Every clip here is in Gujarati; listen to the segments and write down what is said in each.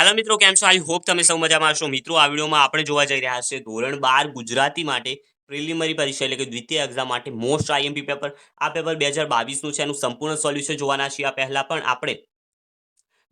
હેલો મિત્રો, કેમ છો? આઈ હોપ તમે સૌ મજામાં હશો. મિત્રો, આ વિડીયોમાં આપણે જોવા જઈ રહ્યા છે ધોરણ બાર ગુજરાતી માટે પ્રિલિમરી પરીક્ષા એટલે કે દ્વિતીય એક્ઝામ માટે મોસ્ટ આઈએમપી પેપર આ પેપર બે હજાર બાવીસનું છે, એનું સંપૂર્ણ સોલ્યુશન જોવાના છીએ. આ પહેલાં પણ આપણે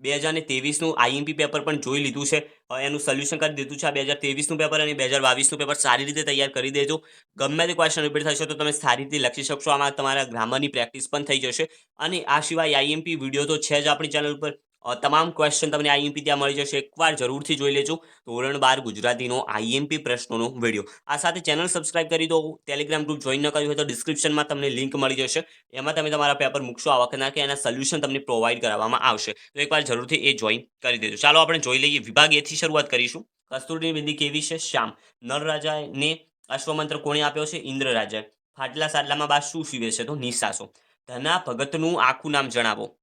બે હજાર ને તેવીસનું આઈએમપી પેપર પણ જોઈ લીધું છે. એનું સોલ્યુશન કરી દીધું છે. આ બે હજાર તેવીસનું પેપર અને બે હજાર બાવીસનું પેપર સારી રીતે તૈયાર કરી દેજો. ગમે તે ક્વેશ્ચન રિપીટ થશે તો તમે સારી રીતે લખી શકશો. આમાં તમારા ગ્રામરની પ્રેક્ટિસ પણ થઈ જશે. અને આ સિવાય આઈએમપી વીડિયો તો છે જ આપણી ચેનલ ઉપર. તમામ ક્વેશ્ચન તમને આઈએમપી ત્યાં મળી જશે. એકવાર જરૂરથી જોઈ લેજો. ધોરણ બાર ગુજરાતીનો આઈએમપી પ્રશ્નોનો વીડિયો આ સાથે ચેનલ સબસ્ક્રાઇબ કરી દો. ટેલિગ્રામ ગ્રુપ જોઈન ન કર્યું હોય તો ડિસ્ક્રિપ્શનમાં તમને લિંક મળી જશે. એમાં તમે તમારા પેપર મૂકશો આ વખતના કે એના સોલ્યુશન તમને પ્રોવાઈડ કરવામાં આવશે. તો એકવાર જરૂરથી એ જોઈન કરી દેજો. ચાલો આપણે જોઈ લઈએ. વિભાગ એથી શરૂઆત કરીશું. કસ્તુરની બિંદી કેવી છે? શ્યામ. નર રાજાને અશ્વમંત્ર કોણે આપ્યો છે? ઇન્દ્ર રાજાએ. ફાટલા સાડલામાં બા શું શીવે છે તો નિશાસો ધના ભગતનું આખું નામ જણાવો.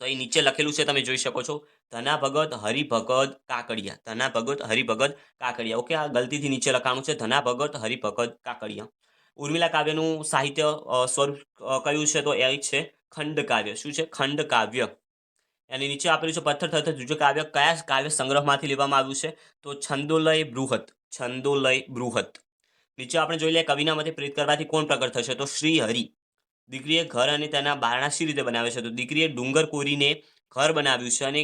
તો એ નીચે લખેલું છે, તમે જોઈ શકો છો. ધના ભગત હરિભગત કાકડિયા. ધના ભગત હરિભગત કાકડિયા. ઓકે, આ ગલતીથી નીચે લખાણું છે. ધના ભગત હરિભગત કાકડિયા. ઉર્મિલા કાવ્યનું સાહિત્ય સ્વરૂપ કયું છે તો એ છે, ખંડ કાવ્ય. શું છે? ખંડ કાવ્ય. એની નીચે આપેલું છે, પથ્થર થથર જુજો કાવ્ય. કયા કાવ્ય સંગ્રહમાંથી લેવામાં આવ્યું છે? તો છંદોલય બૃહત. છંદોલય બૃહત. નીચે આપણે જોઈ લઈએ કવિના મતે પ્રેરિત કરવાથી કોણ પ્રગટ થશે? તો શ્રી હરિ. દીકરીએ ઘર અને તેના બારણા શી રીતે બનાવે છે. તો દીકરીએ ડુંગર કોરીને ઘર બનાવ્યું છે અને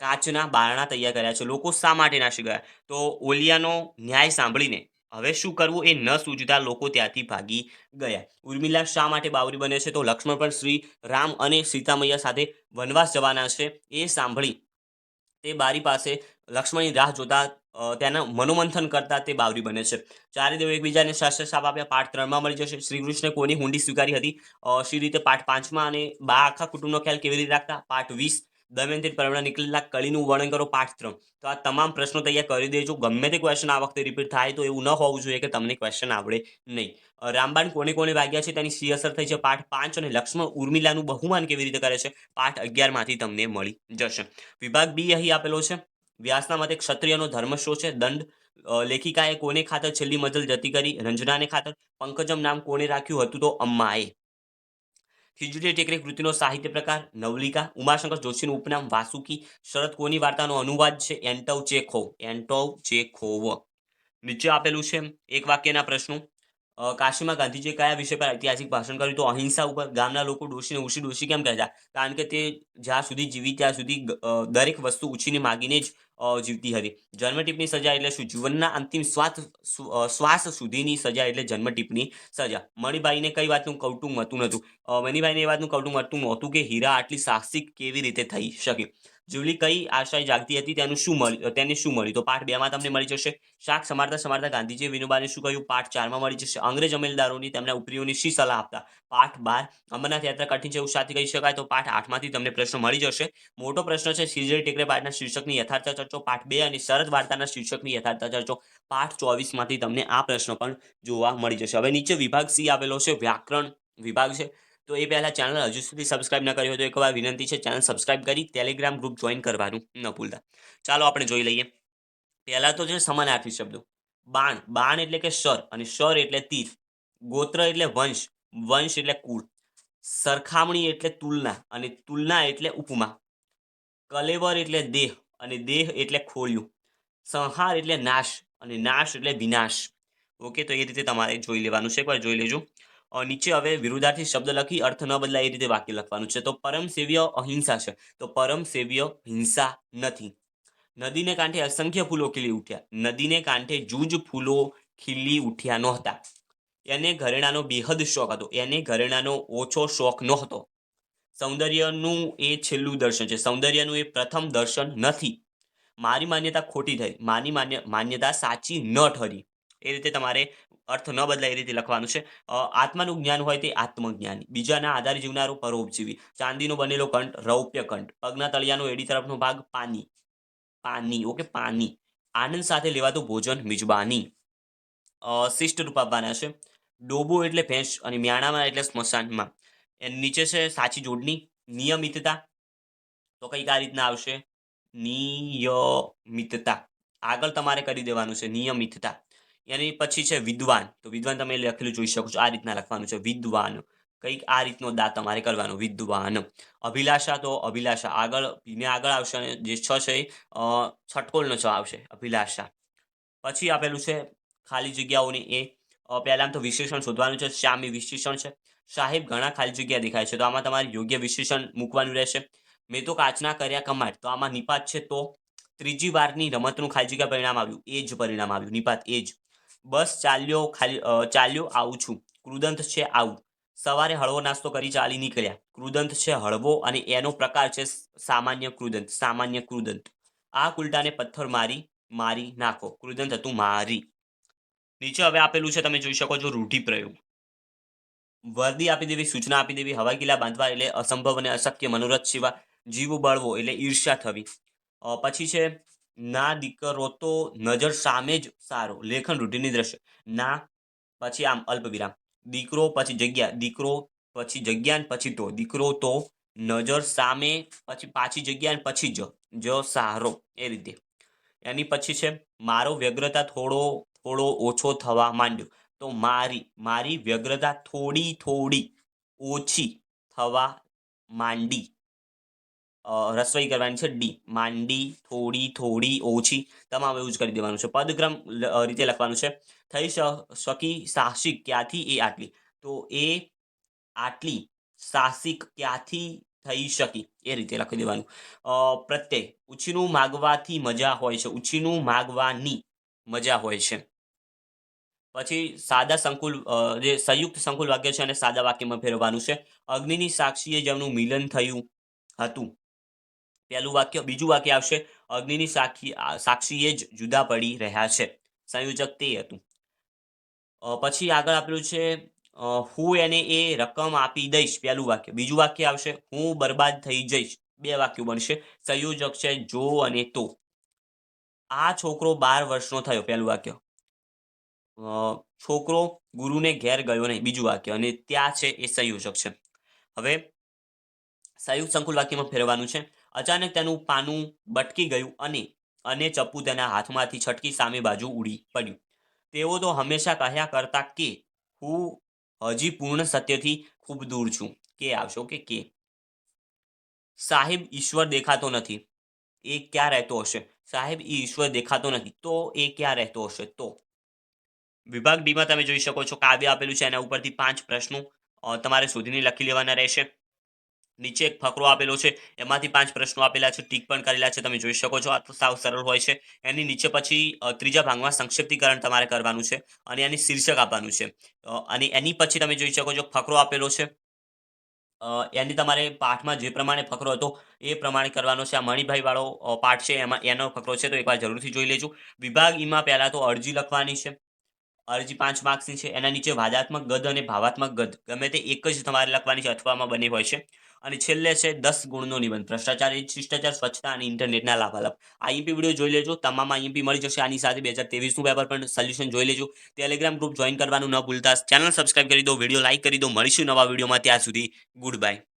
કાચના બારણા તૈયાર કર્યા છે. લોકો શા માટે નાસી ગયા? તો ઓલિયાનો ન્યાય સાંભળીને હવે શું કરવું એ ન સૂઝતા લોકો ત્યાંથી ભાગી ગયા. ઉર્મિલા શા માટે બાવરી બને છે? તો લક્ષ્મણ પણ શ્રી રામ અને સીતામૈયા સાથે વનવાસ જવાના છે એ સાંભળી તે બારી પાસે લક્ષ્મણની રાહ જોતા તેના મનોમંથન કરતા તે બાવરી બને છે. ચારે દેવો એકબીજાને શસ્ત્ર સાપ આપ્યા. પાઠ ત્રણમાં મળી જશે. શ્રી કૃષ્ણે કોની હુંડી સ્વીકારી હતી? શ્રી રીતે પાઠ પાંચમાં અને બા આખા કુટુંબનો ખ્યાલ કેવી રીતે રાખતા? પાઠ વીસ. દમયંતી પરમણા નીકળેલા કળીનું વર્ણન કરો પાઠ ત્રણ. તો આ તમામ પ્રશ્નો તૈયાર કરી દેજો. ગમે તે ક્વેશ્ચન આ વખતે રિપીટ થાય તો એવું ન હોવું જોઈએ કે તમને ક્વેશ્ચન આવડે નહીં. રામબાણ કોને કોને વાગ્યા છે? તેની સી અસર થઈ છે? પાઠ પાંચ અને લક્ષ્મણ ઉર્મિલાનું બહુમાન કેવી રીતે કરે છે? પાઠ અગિયારમાંથી તમને મળી જશે. વિભાગ બી અહીં આપેલો છે. વ્યાસના મતે ક્ષત્રિયનો ધર્મ શું છે? દંડ લેખિકાએ કોને ખાતર છેલ્લી મજલ જતી કરી? રંજનાને ખાતર? પંકજમ નામ કોણે રાખ્યું હતું તો અમ્માએ? ખીજડી ટેકરી કૃતિનો સાહિત્ય પ્રકાર? નવલિકા? ઉમાશંકર જોશીનું ઉપનામ વાસુકી? શરદ કોની વાર્તાનો અનુવાદ છે? એન્ટવ ચેખો એન્ટવ ચેખોવ. નીચે આપેલું છે એક વાક્યના પ્રશ્નો. કાશીમાં ગાંધીજીએ કયા વિષય પર ઐતિહાસિક ભાષણ કર્યું? તો અહિંસા ઉપર. ગામના લોકો ડોશીને ઉછી ડોશી કેમ કહેતા? કારણ કે તે જ્યાં સુધી જીવી ત્યાં સુધી દરેક વસ્તુ ઉછીને માગીને જ જીવતી હતી. જન્મટીપની સજા એટલે શું? જીવનના અંતિમ શ્વાસ શ્વાસ સુધીની સજા એટલે જન્મટીપની સજા. મણિબાઈને કઈ વાતનું કૌટુંબ હતું નતું મણિભાઈને એ વાતનું કૌટુંબ હતું નહોતું કે હીરા આટલી સાહસિક કેવી રીતે થઈ શકે? જુલી કઈ આશાએ જાગતી હતી? તેનું શું મળ્યું તેને શું મળ્યું? તો પાઠ બેમાં તમને મળી જશે. શાક સમારતા સમારતા ગાંધીજીએ વિનોબાને શું કહ્યું? પાઠ ચારમાં મળી જશે. અંગ્રેજ અમલદારોની તેમના ઉપરીઓની શી સલાહ આપતા? પાઠ બાર. અમરનાથ યાત્રા કઠિન છે એવું સાથે કહી શકાય તો પાઠ આઠમાંથી તમને પ્રશ્ન મળી જશે. મોટો પ્રશ્ન છે સિજરી ટેકરે પાઠના શીર્ષકની યથાર્થ ચર્ચો પાઠ બે અને શરદ વાર્તાના શીર્ષકની યથાર્થ ચર્ચો પાઠ ચોવીસમાંથી તમને આ પ્રશ્ન પણ જોવા મળી જશે. હવે નીચે વિભાગ સી આવેલો છે, વ્યાકરણ વિભાગ છે. તો એ પહેલા ચેનલ હજુ સુધી સબસ્ક્રાઇબ ન કર્યો તો એકવાર વિનંતી છે ચેનલ સબસ્ક્રાઇબ કરી ટેલિગ્રામ ગ્રુપ જોઈન કરવાનું ન ભૂલતા. ચાલો આપણે જોઈ લઈએ. પહેલા તો છે સમાનાર્થી શબ્દો. બાણ. બાણ એટલે કે શર અને શર એટલે તીર. ગોત્ર એટલે વંશ. વંશ એટલે કુળ. સરખામણી એટલે તુલના અને તુલના એટલે ઉપમા. કલેવર એટલે દેહ. અને દેહ એટલે ખોલ્યું સંહાર એટલે નાશ અને નાશ એટલે વિનાશ. ઓકે તો એ રીતે તમારે જોઈ લેવાનું છે. એકવાર જોઈ લેજો. નીચે હવે વિરુદ્ધાર્થી શબ્દ લખી અર્થ ન બદલાય એ રીતે વાક્ય લખવાનું છે. તો પરમ સેવ્ય અહિંસા છે. તો પરમ સેવ્ય હિંસા નથી. નદીને કાંઠે અસંખ્ય ફૂલો ખીલી ઉઠ્યા. નદીને કાંઠે જૂજ ફૂલો ખીલી ઉઠ્યા નહોતા. એને ઘરેણાનો બેહદ શોખ હતો. એને ઘરેણાનો ઓછો શોખ નહોતો. સૌંદર્યનું એ છેલ્લું દર્શન છે. સૌંદર્યનું એ પ્રથમ દર્શન નથી. મારી માન્યતા ખોટી થઈ. મારી માન્ય, માન્યતા સાચી ન ઠરી. એ રીતે તમારે અર્થ ન બદલાય એ રીતે લખવાનું છે. આત્માનું જ્ઞાન હોય તે આત્મજ્ઞાની. બીજાના આધારે જીવનારો પરોપજીવી. ચાંદીનો બનેલો કંઠ, રૌપ્ય કંઠ. પગના તળિયાનો એડી તરફનો ભાગ, પાની. પાની, ઓકે, પાની. આનંદ સાથે લેવાતું ભોજન, મિજબાની. શિષ્ટ રૂપ આપવાના છે. ડોબો એટલે ભેંસ અને મ્યાણામાં એટલે સ્મશાનમાં. એની નીચે છે સાચી જોડણી, નિયમિતતા. તો કંઈક આ રીતના આવશે. નિયમિતતા. આગળ તમારે કરી દેવાનું છે નિયમિતતા. એની પછી છે વિદ્વાન. તો વિદ્વાન તમે લખેલું જોઈ શકો છો. આ રીતના લખવાનું છે વિદ્વાન. કંઈક આ રીતનો દા તમારે કરવાનો. વિદ્વાન. અભિલાષા તો અભિલાષા. આગળ ભીને આગળ આવશે અને જે છ છે એ છટકોલનો છ આવશે. અભિલાષા. પછી આપેલું છે ખાલી જગ્યાઓની એ અ, પહેલામાં તો વિશેષણ શોધવાનું છે શ્યામી વિશેષણ છે. સાહેબ ઘણા ખાલી જગ્યા દેખાય છે તો આમાં તમારે યોગ્ય વિશેષણ મૂકવાનું રહેશે. મેં તો કાચના કર્યા કમાટ તો આમાં નિપાત છે તો ત્રીજી વારની રમતનું ખાલી જગ્યા પરિણામ આવ્યું એ જ પરિણામ આવ્યું નિપાત એ જ. બસ ચાલ્યો ખાલી ચાલ્યો આવું છું. કૃદંત છે આવું. સવારે હળવો નાસ્તો કરી ચાલી નીકળ્યા. કૃદંત છે હળવો અને એનો પ્રકાર છે સામાન્ય કૃદંત સામાન્ય કૃદંત. આ કુલટાને પથ્થર મારી મારી નાખો. કૃદંત હતું મારી. નીચે હવે આપેલું છે, તમે જોઈ શકો છો રૂઢિપ્રયોગ વર્દી આપી દેવી, સૂચના આપી દેવી, હવાઈ કિલ્લા બાંધવા એટલે અસંભવ અને અશક્ય, મનોરથ સિવા, જીવ બળવો એટલે ઈર્ષ્યા થવી. પછી છે, ના દીકરો તો નજર સામે જ સારો, લેખન રૂઢિની દ્રશ્ય. ના, પછી આમ અલ્પ વિરામ દીકરો પછી જગ્યા, દીકરો પછી જગ્યા પછી તો, દીકરો તો નજર સામે પછી પાછી જગ્યા પછી જ જ સારો, એ રીતે. એની પછી છે, મારો વ્યગ્રતા થોડો થોડો ઓછો થવા માંડ્યો. તો મારી મારી વ્યગ્રતા થોડી થોડી ઓછી થવા માંડી. રસોઈ કરવાની છે ડી. માંડી, થોડી થોડી ઓછી. તમામ એવું જ કરી દેવાનું છે. પદક્રમ રીતે લખવાનું છે. થઈ શકી સાહસિક ક્યાંથી એ આટલી? તો એ આટલી સાહસિક ક્યાંથી થઈ શકી? એ રીતે લખી દેવાનું. પ્રત્યે ઉછીનું માગવાથી મજા હોય છે. ઉછીનું માગવાની મજા હોય છે. પછી સાદા સંકુલ જે સંયુક્ત સંકુલ વાક્ય છે અને સાદા વાક્યમાં ફેરવવાનું છે. અગ્નિની સાક્ષીએ જેમનું મિલન થયું હતું. પહેલું વાક્ય, બીજું વાક્ય આવશે. અગ્નિની સાક્ષી સાક્ષીએ જ જુદા પડી રહ્યા છે. સંયોજક તે હતું. પછી આગળ આપેલું છે હું એને એ રકમ આપી દઈશ. પહેલું વાક્ય, બીજું વાક્ય આવશે. હું બરબાદ થઈ જઈશ. બે વાક્યો બનશે. સંયોજક છે જો અને તો. આ છોકરો બાર વર્ષનો થયો, પહેલું વાક્ય. છોકરો ગુરુને ઘેર ગયો નહીં, બીજું વાક્ય. અને ત્યાં છે એ સંયોજક છે. હવે સંયુક્ત સંકુલ વાક્યમાં ફેરવાનું છે. અચાનક તેનું પાનું બટકી ગયું અને અને ચપ્પુ તેના હાથમાંથી છટકી સામે બાજુ ઉડી પડ્યું. તેઓ તો હંમેશા કહ્યા કરતા કે, હું હજી પૂર્ણ સત્યથી ખૂબ દૂર છું. કે આવશો કે કે? સાહેબ, ઈશ્વર દેખાતો નથી. એ ક્યાં રહેતો હશે? સાહેબ એ ઈશ્વર દેખાતો નથી. તો એ ક્યાં રહેતો હશે? તો વિભાગ ડીમાં તમે જોઈ શકો છો કાવ્ય આપેલું છે એના ઉપરથી પાંચ પ્રશ્નો તમારે શોધીને લખી લેવાના રહેશે. નીચે એક ફકરો આપેલો છે, એમાંથી પાંચ પ્રશ્નો આપેલા છે, ટીક પણ કરેલા છે, તમે જોઈ શકો છો. આ તો સાવ સરળ હોય છે. એની નીચે પછી ત્રીજા ભાગમાં સંક્ષિપ્તીકરણ તમારે કરવાનું છે અને એની શીર્ષક આપવાનું છે. અને એની પછી તમે જોઈ શકો છો ફકરો આપેલો છે. એની તમારે પાઠમાં જે પ્રમાણે ફકરો હતો, એ પ્રમાણે કરવાનો છે. આ મણિભાઈ વાળો પાઠ છે, એમાં, એનો ફકરો છે, તો એકવાર જરૂરથી જોઈ લેજો. વિભાગ ઈમાં પહેલાં તો અરજી લખવાની છે. અરજી પાંચ માર્ક્સની છે. એના નીચે વાદાત્મક ગદ અને ભાવાત્મક ગદ ગમે તે એક જ તમારે લખવાની છે અથવામાં બની હોય છે. અને છેલ્લે છે દસ ગુણનો નિબંધ. ભ્રષ્ટાચાર શિષ્ટાચાર, સ્વચ્છતા અને ઇન્ટરનેટના લાભાલાભ. આઈએમપી વીડિયો જોઈ લેજો, તમામ આઈએમપી મળી જશે આની સાથે બે હજાર તેવીસનું પેપર પણ સોલ્યુશન જોઈ લેજો. ટેલિગ્રામ ગ્રુપ જોઈન કરવાનું ન ભૂલતા. ચેનલ સબસ્ક્રાઇબ કરી દો, વીડિયો લાઇક કરી દો. મળીશું નવા વિડીયોમાં ત્યાં સુધી. Good bye